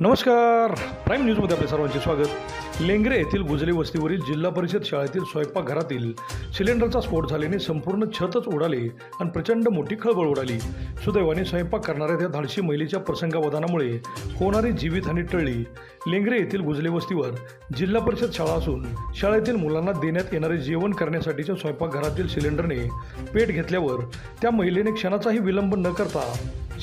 नमस्कार. प्राईम न्यूजमध्ये आपले सर्वांचे स्वागत. लेंगरे येथील गुजले वस्तीवरील जिल्हा परिषद शाळेतील स्वयंपाकघरातील सिलेंडरचा स्फोट झाल्याने संपूर्ण छतच उडाले आणि प्रचंड मोठी खळबळ उडाली. सुदैवाने स्वयंपाक करणाऱ्या त्या धाडशी महिलेच्या प्रसंगावधानामुळे होणारी जीवितहानी टळली. लेंगरे येथील गुजले वस्तीवर जिल्हा परिषद शाळा असून शाळेतील मुलांना देण्यात येणारे जेवण करण्यासाठीच्या स्वयंपाकघरातील सिलेंडरने पेट घेतल्यावर त्या महिलेने क्षणाचाही विलंब न करता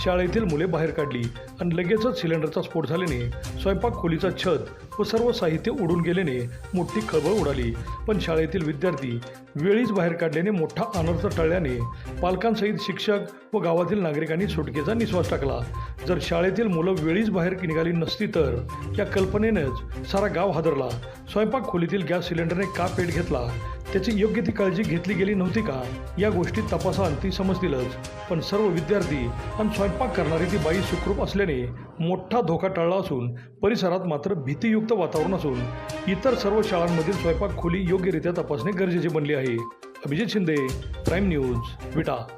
शाळेतील मुले बाहेर काढली आणि लगेचच सिलेंडरचा स्फोट झाल्याने स्वयंपाक खोलीचा छत व सर्व साहित्य उडून गेल्याने मोठी खळबळ उडाली. पण शाळेतील विद्यार्थी वेळीच बाहेर काढल्याने मोठा अनर्थ टळल्याने पालकांसहित शिक्षक व गावातील नागरिकांनी सुटकेचा निश्वास टाकला. जर शाळेतील मुलं वेळीच बाहेर निघाली नसती तर या कल्पनेनंच सारा गाव हादरला. स्वयंपाक खोलीतील गॅस सिलेंडरने का पेट घेतला? त्याची योग्य ती काळजी घेतली गेली नव्हती का? या गोष्टी तपासाअंती समजतीलच. पण सर्व विद्यार्थी आणि स्वयंपाक करणारी ती बाई सुखरूप असल्याने मोठा धोका टळला असून परिसरात मात्र भीतीयुक्त वातावरण असून इतर सर्व शाळांमधील स्वयंपाक खोली योग्यरित्या तपासणे गरजेचे बनले आहे. Abhijit Shinde prime news Vita.